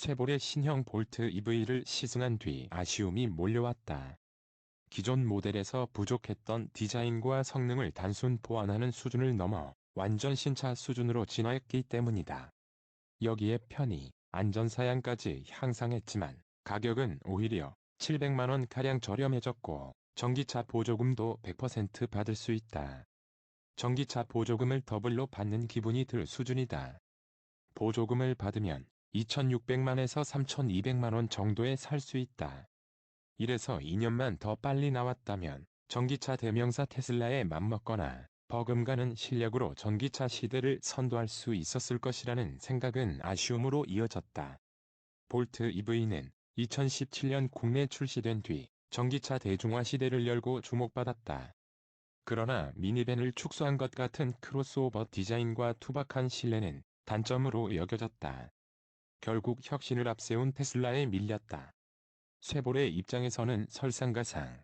쇠볼의 신형 볼트 EV를 시승한 뒤 아쉬움이 몰려왔다. 기존 모델에서 부족했던 디자인과 성능을 단순 보완하는 수준을 넘어 완전 신차 수준으로 진화했기 때문이다. 여기에 편의, 안전사양까지 향상했지만 가격은 오히려 700만원가량 저렴해졌고 전기차 보조금도 100% 받을 수 있다. 전기차 보조금을 더블로 받는 기분이 들 수준이다. 보조금을 받으면 2,600만에서 3,200만원 정도에 살 수 있다. 이래서 2년만 더 빨리 나왔다면 전기차 대명사 테슬라에 맞먹거나 버금가는 실력으로 전기차 시대를 선도할 수 있었을 것이라는 생각은 아쉬움으로 이어졌다. 볼트 EV는 2017년 국내 출시된 뒤 전기차 대중화 시대를 열고 주목받았다. 그러나 미니밴을 축소한 것 같은 크로스오버 디자인과 투박한 실내는 단점으로 여겨졌다. 결국 혁신을 앞세운 테슬라에 밀렸다. 쇠볼의 입장에서는 설상가상.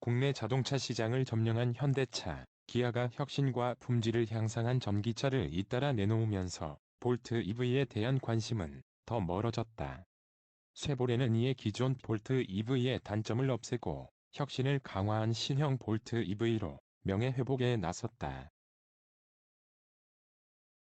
국내 자동차 시장을 점령한 현대차, 기아가 혁신과 품질을 향상한 전기차를 잇따라 내놓으면서 볼트 EV에 대한 관심은 더 멀어졌다. 쇠볼에는 이에 기존 볼트 EV의 단점을 없애고 혁신을 강화한 신형 볼트 EV로 명예회복에 나섰다.